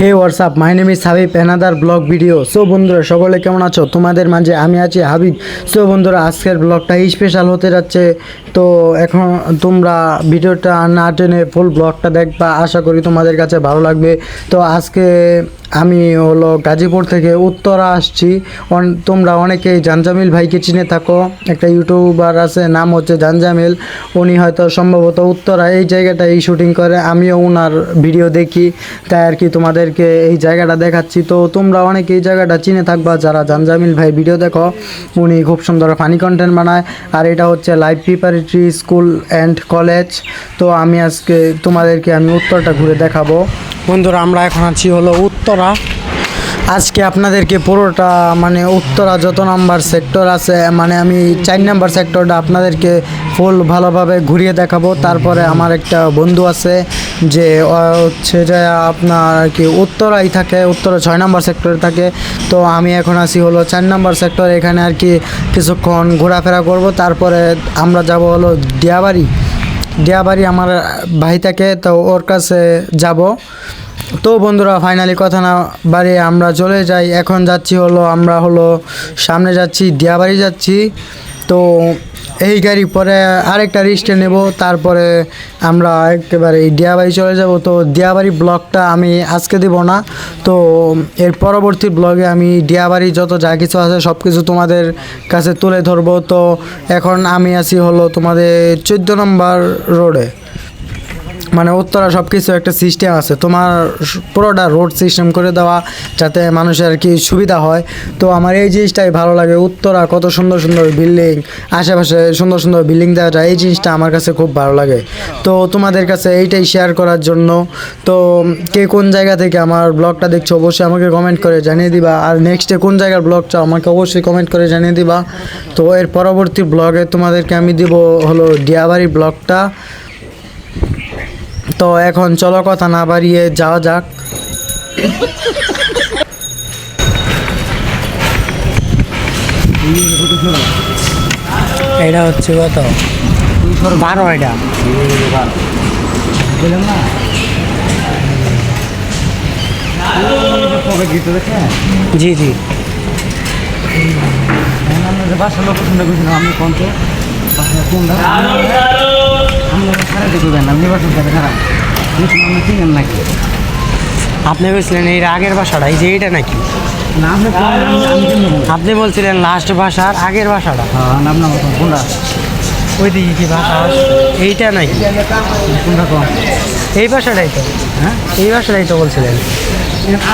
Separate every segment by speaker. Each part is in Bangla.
Speaker 1: Hey what's up, my name is Habib vlog video so বন্ধুরা, সকলে কেমন আছো? তোমাদের মাঝে আমি আছি হাবিব। সো বন্ধুরা, আজকের ব্লগটা স্পেশাল হতে যাচ্ছে। তো এখন তোমরা ভিডিওটা না টেনে ফুল ব্লগটা দেখবা। আশা করি তোমাদের কাছে ভালো লাগবে। তো আজকে আমি হলো গাজীপুর থেকে উত্তরা আসছি। তোমরা অনেকেই জানজামিল ভাইকে চিনে থাকো। একটা ইউটিউবার আছে, নাম হচ্ছে জানজামিল উনি হয়তো সম্ভবত উত্তরা এই জায়গাটাই শুটিং করে, আমিও ওনার ভিডিও দেখি। তাই আর কি তোমাদেরকে এই জায়গাটা দেখাচ্ছি। তো তোমরা অনেকে এই জায়গাটা চিনে থাকবা, যারা জানজামিল ভাই ভিডিও দেখো, উনি খুব সুন্দর ফানি কন্টেন্ট বানায়। আর এটা হচ্ছে live preparatory school and college তো আমি আজকে তোমাদেরকে আমি উত্তরটা ঘুরে দেখাবো। বন্ধুরা, আমরা এখন আছি হলো উত্তরা। আজকে আপনাদেরকে পুরোটা মানে উত্তরা যত নাম্বার সেক্টর আছে মানে আমি চার নাম্বার সেক্টরটা আপনাদেরকে ফুল ভালোভাবে ঘুরিয়ে দেখাবো। তারপরে আমার একটা বন্ধু আছে যে হচ্ছে যে আপনার আর কি উত্তরাই থাকে, উত্তরা ছয় নাম্বার সেক্টরে থাকে। তো আমি এখন আছি হলো চার নাম্বার সেক্টর, এখানে আর কি কিছুক্ষণ ঘোরাফেরা করব। তারপরে আমরা যাব হলো ডিয়াবাড়ি ডিয়াবাড়ি আমার ভাই থাকে, তো ওর কাছে যাব। তো বন্ধুরা ফাইনালি কথা না বাড়ি আমরা চলে যাই। এখন যাচ্ছি হলো, আমরা হলো সামনে যাচ্ছি, দিয়াবাড়ি যাচ্ছি। তো এই গাড়ি পরে আরেকটা রিস্টে নেব, তারপরে আমরা একেবারে দিয়াবাড়ি চলে যাব। তো দিয়াবাড়ি ব্লগটা আমি আজকে দেব না। তো এর পরবর্তী ব্লগে আমি দিয়াবাড়ি যত যা কিছু আছে সব কিছু তোমাদের কাছে তুলে ধরবো। তো এখন আমি আছি হলো তোমাদের চোদ্দ নম্বর রোডে মানে উত্তরা সব কিছু একটা সিস্টেম আছে। তোমার পুরোটা রোড সিস্টেম করে দেওয়া যাতে মানুষের আর কি সুবিধা হয়। তো আমার এই জিনিসটাই ভালো লাগে। উত্তরা কত সুন্দর সুন্দর বিল্ডিং আশেপাশে সুন্দর সুন্দর বিল্ডিং দেওয়া যায়। এই জিনিসটা আমার কাছে খুব ভালো লাগে। তো তোমাদের কাছে এইটাই শেয়ার করার জন্য। তো কে কোন জায়গা থেকে আমার ব্লগটা দেখছ অবশ্যই আমাকে কমেন্ট করে জানিয়ে দিবা। আর নেক্সটে কোন জায়গার ব্লগ চাও আমাকে অবশ্যই কমেন্ট করে জানিয়ে দিবা। তো এর পরবর্তী ব্লগে তোমাদেরকে আমি দিব হলো ডিয়াবাড়ি ব্লগটা তো এখন চলো কথা না বাড়িয়ে যাওয়া যাক। এটা হচ্ছে কত? বারো এটা। জি জি।
Speaker 2: বাসার লোক পছন্দ করেছিলাম আমি কোনটা? খারাপ চিনেন নাকি?
Speaker 1: আপনি বলছিলেন এই আগের ভাষাটা এই যে এইটা নাকি?
Speaker 2: আপনি?
Speaker 1: আপনি বলছিলেন লাস্ট ভাষার আগের ভাষাটা।
Speaker 2: হ্যাঁ
Speaker 1: ওই দিকে কি ভাষা এইটা নাকি?
Speaker 2: কোনটা কম
Speaker 1: এই ভাষাটাই তো।
Speaker 2: হ্যাঁ?
Speaker 1: এই ভাষাটাই তো বলছিলেন।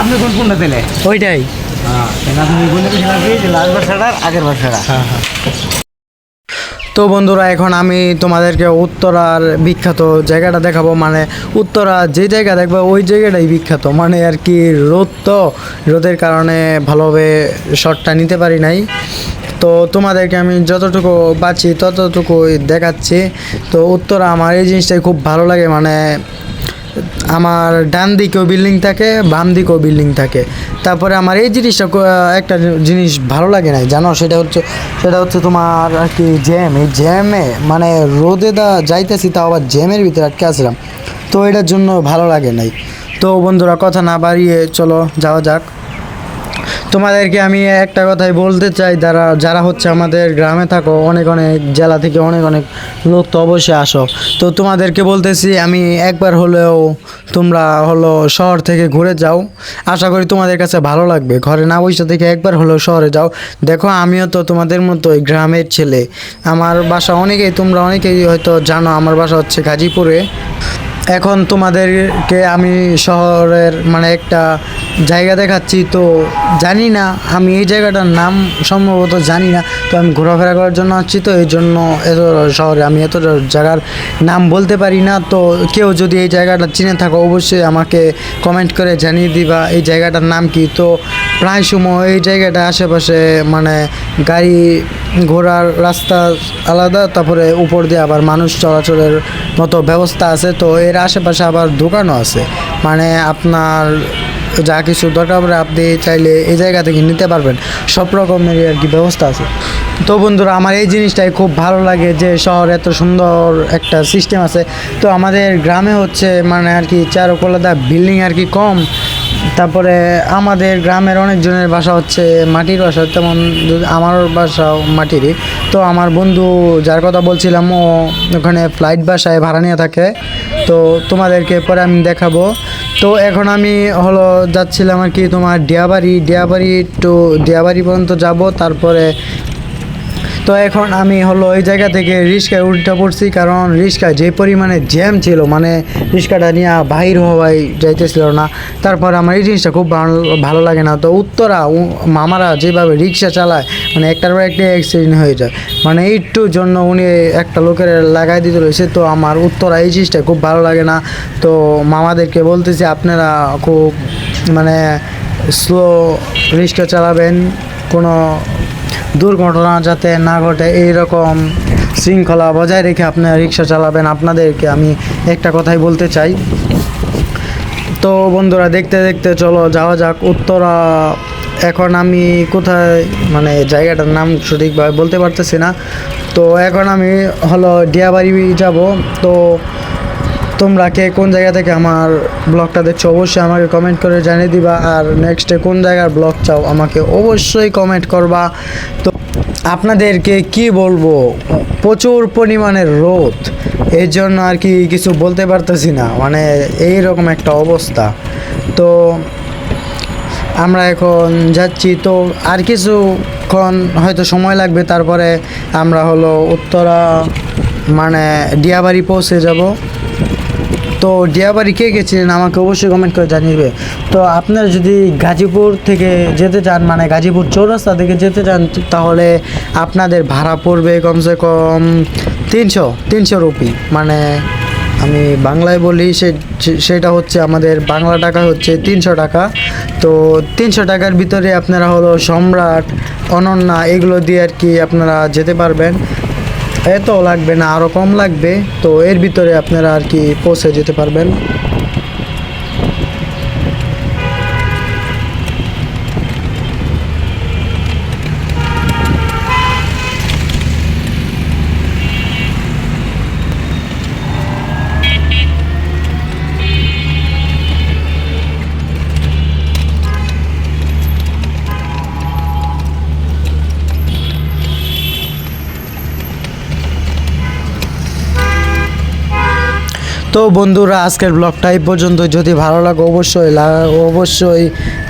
Speaker 2: আপনি কোন কোনটা দিলে
Speaker 1: ওইটাই।
Speaker 2: হ্যাঁ আপনি বলে লাস্ট আর আগের ভাষাটা।
Speaker 1: হ্যাঁ হ্যাঁ। তো বন্ধুরা, এখন আমি তোমাদেরকে উত্তরার বিখ্যাত জায়গাটা দেখাবো। মানে উত্তরা যে জায়গা দেখব, ওই জায়গাটাই বিখ্যাত। মানে আর কি রোদ তো, রোদের কারণে ভালোভাবে শটটা নিতে পারি নাই। তো তোমাদেরকে আমি যতটুকু বাঁচি, ততটুকুই দেখাচ্ছি। তো উত্তরা আমার এই জিনিসটাই খুব ভালো লাগে। মানে আমার ডান দিকেও বিল্ডিং থাকে, বাম দিকেও বিল্ডিং থাকে। তারপরে আমার এই জিনিসটা একটা জিনিস ভালো লাগে না জানো? সেটা হচ্ছে সেটা হচ্ছে তোমার আর কি জ্যাম এই জ্যামে মানে রোদে দা যাইতেছি, তাও আবার জ্যামের ভিতরে আটকে আসলাম তো এটার জন্য ভালো লাগে নাই। তো বন্ধুরা, কথা না বাড়িয়ে চলো, যাওয়া যাক। তোমাদেরকে আমি একটা কথাই বলতে চাই, যারা যারা হচ্ছে আমাদের গ্রামে থাকো, অনেক অনেক জেলা থেকে অনেক অনেক লোক তো অবশ্যই আসো। তো তোমাদেরকে বলতেছি, আমি একবার হলেও তোমরা হলো শহর থেকে ঘুরে যাও। আশা করি তোমাদের কাছে ভালো লাগবে। ঘরে না বসে থেকে একবার হলেও শহরে যাও। দেখো, আমিও তো তোমাদের মতোই গ্রামের ছেলে। আমার বাসা অনেকেই, তোমরা অনেকেই হয়তো জানো, আমার বাসা হচ্ছে গাজীপুরে। এখন তোমাদেরকে আমি শহরের মানে একটা জায়গা দেখাচ্ছি, তো জানি না, আমি এই জায়গাটার নাম সম্ভবত জানি না, তো আমি ঘোরাফেরা করার জন্য আসছি, তো এই জন্য এত শহরে আমি এত জায়গার নাম বলতে পারি না, তো কেউ যদি এই জায়গাটা চিনে থাকো, অবশ্যই আমাকে কমেন্ট করে জানিয়ে দিবা এই জায়গাটার নাম কি, তো প্রায় সময় এই জায়গাটা আশেপাশে মানে গাড়ি ঘোড়ার রাস্তা আলাদা, তারপরে উপর দিয়ে আবার মানুষ চলাচলের মতো ব্যবস্থা আছে। তো এর আশেপাশে আবার দোকানও আছে। মানে আপনার যা কিছু দরকার পড়ে আপনি চাইলে এই জায়গা থেকে নিতে পারবেন। সব রকমের আর কি ব্যবস্থা আছে। তো বন্ধুরা, আমার এই জিনিসটাই খুব ভালো লাগে যে শহরে এত সুন্দর একটা সিস্টেম আছে। তো আমাদের গ্রামে হচ্ছে মানে আর কি চারকলাদা বিল্ডিং আর কি কম। তারপরে আমাদের গ্রামের অনেকজনের বাসা হচ্ছে মাটির বাসা, তেমন আমার বাসাও মাটিরই। তো আমার বন্ধু যার কথা বলছিলাম, ও ওখানে ফ্লাইট বাসায় ভাড়া নিয়ে থাকে। তো তোমাদেরকে পরে আমি দেখাবো। তো এখন আমি হলো যাচ্ছিলাম আর কি তোমার ডিয়াবাড়ি ডিয়াবাড়ি টু ডিয়াবাড়ি পর্যন্ত যাব, তারপরে তো এখন আমি হলো ওই জায়গা থেকে রিক্সায় উল্টা পড়ছি, কারণ রিক্সায় যে পরিমাণে জ্যাম ছিল মানে রিক্সাটা নিয়ে বাহির হওয়াই যাইতেছিল না। তারপর আমার এই জিনিসটা খুব ভালো ভালো লাগে না। তো উত্তরা মামারা যেভাবে রিক্সা চালায় মানে একটার পর একটা অ্যাক্সিডেন্ট হয়ে যায়। মানে একটুর জন্য উনি একটা লোকের লাগাই দিতে রয়েছে, তো আমার উত্তরা এই জিনিসটা খুব ভালো লাগে না। তো মামাদেরকে বলতেছি, আপনারা খুব মানে স্লো রিক্সা চালাবেন, কোনো দুর্ঘটনা যাতে না ঘটে এই রকম শৃঙ্খলা বজায় রেখে আপনারা রিক্সা চালাবেন আপনাদেরকে আমি একটা কথাই বলতে চাই। তো বন্ধুরা, দেখতে দেখতে চলো, যাওয়া যাক। উত্তরা, এখন আমি কোথায় মানে জায়গাটার নাম সঠিকভাবে বলতে পারতেছি না। তো এখন আমি হলো ডিয়াবাড়ি যাব। তো তোমরা কে কোন জায়গা থেকে আমার ব্লগটা দেখছ, অবশ্যই আমাকে কমেন্ট করে জানিয়ে দিবা। আর নেক্সটে কোন জায়গার ব্লগ চাও, আমাকে অবশ্যই কমেন্ট করবা। তো আপনাদেরকে কি বলব, প্রচুর পরিমাণের রোদ, এর জন্য আর কি কিছু বলতে পারতেছি না। মানে এই রকম একটা অবস্থা। তো আমরা এখন যাচ্ছি, তো আর কিছুক্ষণ হয়তো সময় লাগবে, তারপরে আমরা হলো উত্তরা মানে ডিয়াবাড়ি পৌঁছে যাব। তো ডিয়াবাড়ি কে গেছিলেন? আমাকে অবশ্যই কমেন্ট করে জানিয়ে তো আপনারা যদি গাজীপুর থেকে যেতে চান মানে গাজীপুর চৌরাস্তা থেকে যেতে চান, তাহলে আপনাদের ভাড়া পড়বে কমসে কম তিনশো তিনশো রুপি। মানে আমি বাংলায় বলি, সে, সে- সেটা হচ্ছে আমাদের বাংলা টাকা হচ্ছে তিনশো টাকা। তো তিনশো টাকার ভিতরে আপনারা হলো সম্রাট, অনন্যা, এগুলো দিয়ে আর কি আপনারা যেতে পারবেন। এত লাগবে না আরও কম লাগবে, তো এর ভিতরে আপনারা আর কি পৌঁছে যেতে পারবেন। তো বন্ধুরা, আজকের ব্লগটা এই পর্যন্ত যদি ভালো লাগে অবশ্যই অবশ্যই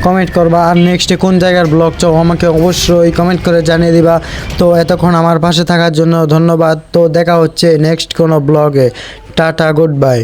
Speaker 1: কমেন্ট করবা। আর নেক্সটে কোন জায়গার ব্লগ চাও আমাকে অবশ্যই কমেন্ট করে জানিয়ে দিবা। তো এতক্ষণ আমার পাশে থাকার জন্য ধন্যবাদ। তো দেখা হচ্ছে নেক্সট কোনো ব্লগে টাটা গুড বাই